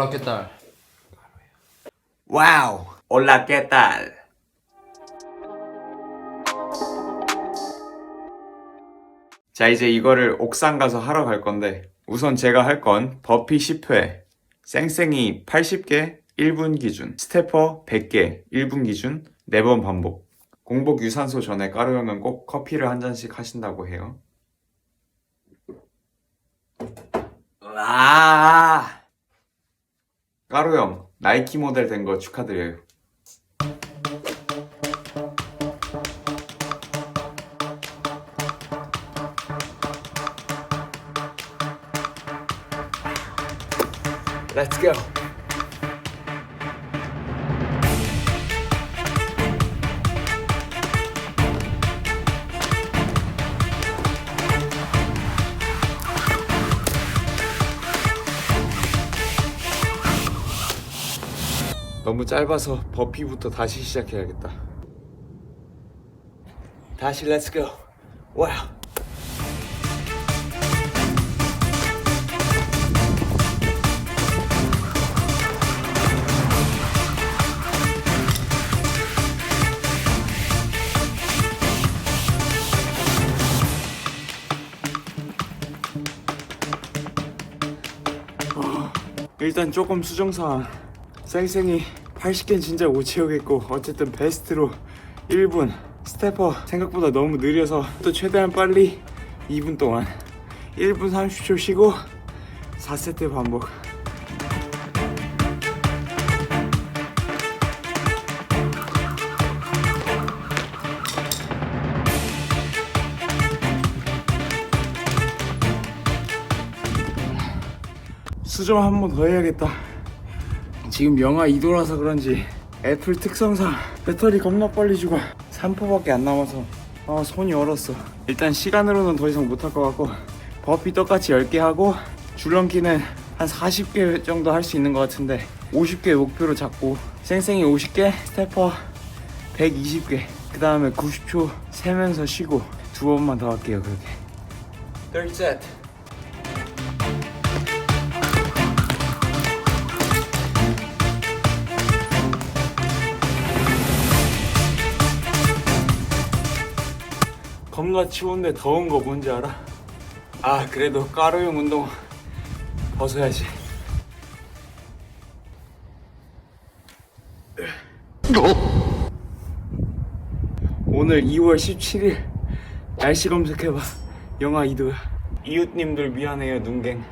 Hola, ¿qué tal? 와우. 깨딸. 자, 이제 이거를 옥상 가서 하러 갈 건데 우선 제가 할 건 버피 10회, 쌩쌩이 80개 1분 기준, 스태퍼 100개 1분 기준 4번 반복. 공복 유산소 전에 까루 형은 꼭 커피를 한 잔씩 하신다고 해요. 아! 까루 형, 나이키 모델 된 거 축하드려요. Let's. 너무 짧아서 버피부터 다시 시작해야겠다. 다시 렛츠 고. 와우. 일단 조금 수정사항 쌩쌩이 80개는 진짜 못 채우겠고 어쨌든 베스트로 1분. 스태퍼 생각보다 너무 느려서 또 최대한 빨리 2분 동안 1분 30초 쉬고 4세트 반복. 수정 한 번 더 해야겠다 지금 영하 2도라서 그런지 애플 특성상 배터리 겁나 빨리 죽어. 3%밖에 안 남아서. 아 손이 얼었어. 일단 시간으로는 더 이상 못할 것 같고 버피 똑같이 10개 하고 줄넘기는 한 40개 정도 할 수 있는 것 같은데 50개 목표로 잡고 쌩쌩이 50개 스태퍼 120개 그 다음에 90초 세면서 쉬고 두 번만 더 할게요 그렇게. 30 겁나 추운데 더운 거 뭔지 알아? 아 그래도 까루용 운동 벗어야지. 오늘 2월 17일 날씨 검색해봐. 영하 2도야. 이웃님들 미안해요 눈갱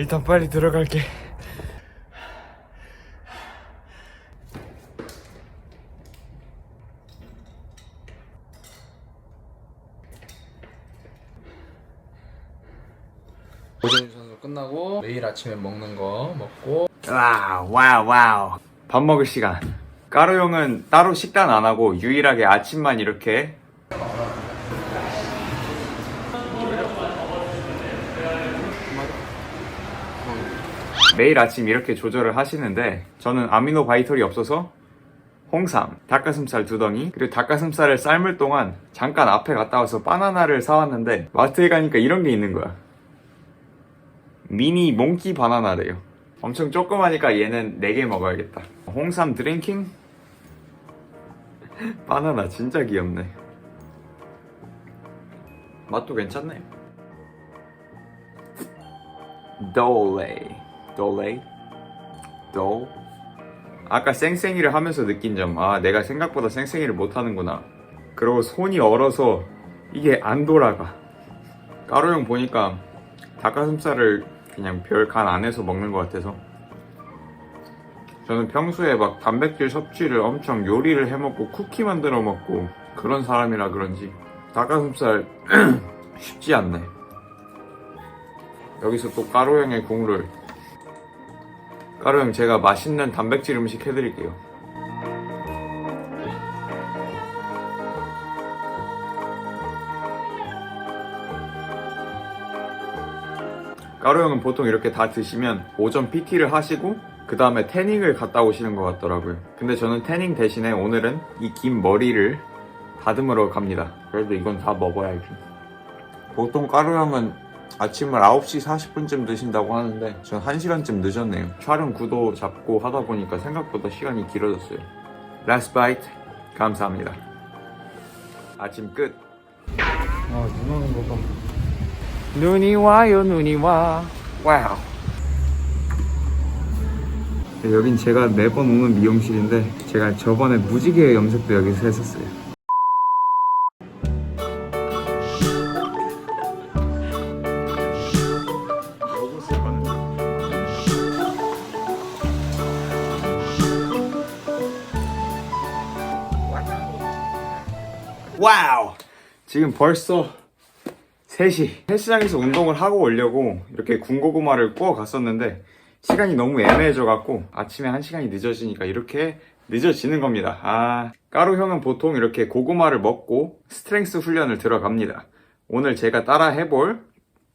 일단 빨리 들어갈게. 오전 유산소 끝나고 매일 아침에 먹는 거 먹고. 와우 와우 와우. 밥 먹을 시간. 까루 형은 따로 식단 안 하고 유일하게 아침만 이렇게 매일 아침 이렇게 조절을 하시는데 저는 아미노 바이털이 없어서 홍삼, 닭가슴살 두 덩이 그리고 닭가슴살을 삶을 동안 잠깐 앞에 갔다 와서 바나나를 사왔는데 마트에 가니까 이런 게 있는 거야 미니 몽키 바나나래요. 엄청 조그마니까 얘는 4개 먹어야겠다. 홍삼 드링킹? 바나나 진짜 귀엽네. 맛도 괜찮네. 돌레 이. 돌레이? 돌? 아까 쌩쌩이를 하면서 느낀 점, 아, 내가 생각보다 쌩쌩이를 못하는구나. 그리고 손이 얼어서 이게 안 돌아가. 까루형 보니까 닭가슴살을 그냥 별 간 안에서 먹는 것 같아서 저는 평소에 막 단백질 섭취를 엄청 요리를 해 먹고 쿠키 만들어 먹고 그런 사람이라 그런지 닭가슴살 쉽지 않네 여기서 또 까로형의 국룰 까로형 제가 맛있는 단백질 음식 해드릴게요 까루 형은 보통 이렇게 다 드시면 오전 PT를 하시고 그 다음에 태닝을 갔다 오시는 것 같더라고요. 근데 저는 태닝 대신에 오늘은 이 긴 머리를 다듬으러 갑니다. 그래도 이건 다 먹어야지. 보통 까루 형은 아침을 9시 40분쯤 드신다고 하는데 전 1시간쯤 늦었네요. 촬영 구도 잡고 하다 보니까 생각보다 시간이 길어졌어요. 라스트 바이트 감사합니다. 아침 끝. 아 눈 오는 거 봐. 눈이 와요 눈이 와 와우 네, 여긴 제가 매번 오는 미용실인데 제가 저번에 무지개 염색도 여기서 했었어요 와우. 지금 벌써 3시. 헬스장에서 운동을 하고 오려고 이렇게 군고구마를 구워 갔었는데 시간이 너무 애매해져 갖고 아침에 1시간이 늦어지니까 이렇게 늦어지는 겁니다. 아 까루 형은 보통 이렇게 고구마를 먹고 스트렝스 훈련을 들어갑니다. 오늘 제가 따라 해볼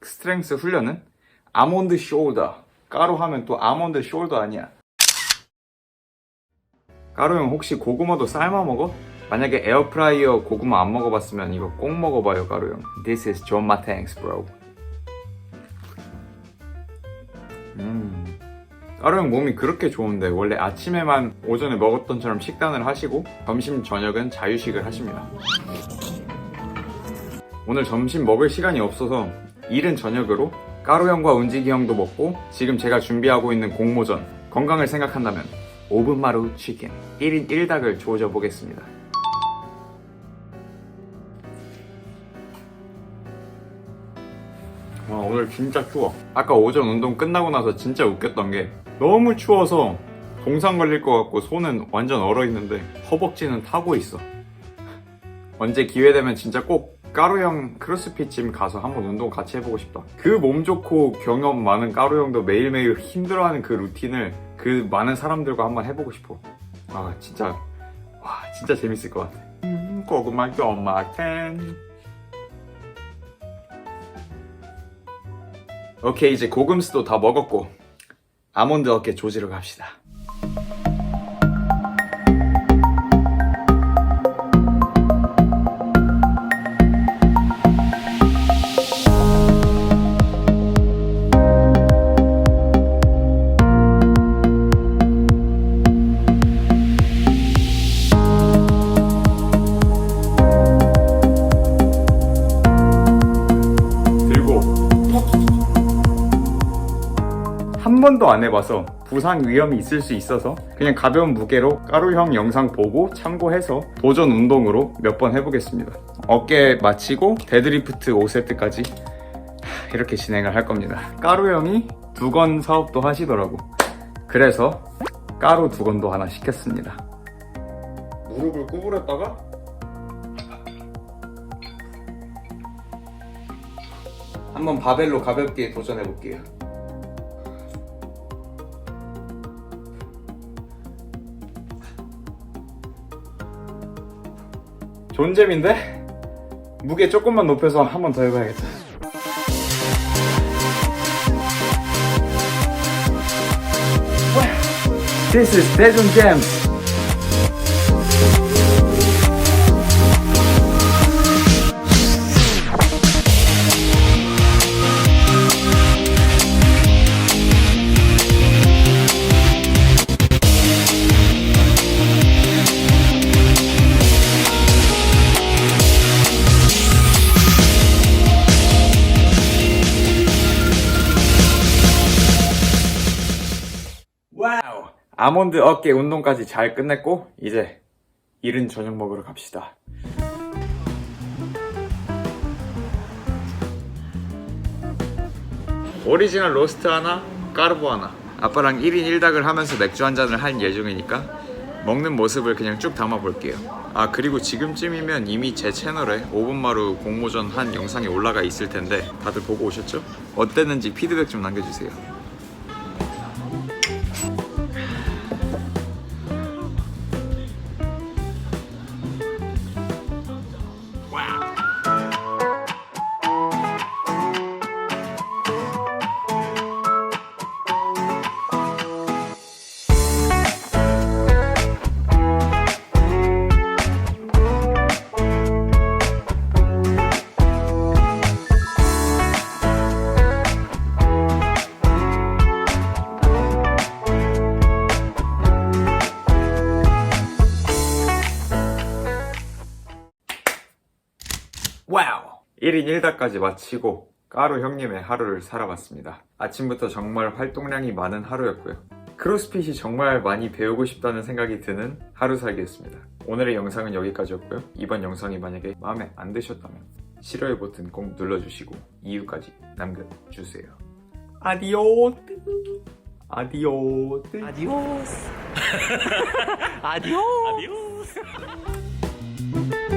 스트렝스 훈련은 아몬드 숄더. 까루 하면 또 아몬드 숄더 아니야. 까루 형 혹시 고구마도 삶아 먹어? 만약에 에어프라이어 고구마 안 먹어봤으면 이거 꼭 먹어봐요 까루 형. This is John Matanks bro. 음. 까루 형 몸이 그렇게 좋은데 원래 아침에만 오전에 먹었던처럼 식단을 하시고 점심 저녁은 자유식을 하십니다. 오늘 점심 먹을 시간이 없어서 이른 저녁으로 까루 형과 운지기 형도 먹고 지금 제가 준비하고 있는 공모전 건강을 생각한다면 5분 마루 치킨 1인 1닭을 조져 보겠습니다 오늘 진짜 추워. 아까 오전 운동 끝나고 나서 진짜 웃겼던 게 너무 추워서 동상 걸릴 것 같고 손은 완전 얼어있는데 허벅지는 타고 있어. 언제 기회 되면 진짜 꼭 까루형 크로스핏 짐 가서 한번 운동 같이 해보고 싶다. 그 몸 좋고 경험 많은 까루형도 매일매일 힘들어하는 그 루틴을 그 많은 사람들과 한번 해보고 싶어. 아 진짜. 와 진짜 재밌을 것 같아. 음, 고구마 연마텐 오케이 이제 고금스도 다 먹었고 아몬드 어깨 조지러 갑시다 번도 안 해봐서 부상 위험이 있을 수 있어서 그냥 가벼운 무게로 까루형 영상 보고 참고해서 도전 운동으로 몇 번 해보겠습니다. 어깨 마치고 데드리프트 5세트까지 이렇게 진행을 할 겁니다. 까루형이 두 건 사업도 하시더라고. 그래서 까루 두 건도 하나 시켰습니다. 무릎을 구부렸다가 한번 바벨로 가볍게 도전해 볼게요. 존잼인데 무게 조금만 높여서 한 번 더 해봐야겠다. This is 대존 잼 와우! 아몬드 어깨 운동까지 잘 끝냈고 이제 이른 저녁 먹으러 갑시다. 오리지널 로스트 하나, 까르보 하나. 아빠랑 1인 1닭을 하면서 맥주 한 잔을 할 예정이니까 먹는 모습을 그냥 쭉 담아 볼게요. 아 그리고 지금쯤이면 이미 제 채널에 5분마루 공모전 한 영상이 올라가 있을 텐데 다들 보고 오셨죠? 어땠는지 피드백 좀 남겨주세요. 1인 1다까지 마치고 까루 형님의 하루를 살아봤습니다. 아침부터 정말 활동량이 많은 하루였고요. 크로스핏이 정말 많이 배우고 싶다는 생각이 드는 하루 살기였습니다. 오늘의 영상은 여기까지였고요. 이번 영상이 만약에 마음에 안 드셨다면 싫어요 버튼 꼭 눌러주시고 이유까지 남겨주세요. 아디오스 아디오스 Adiós. Adiós. Adiós.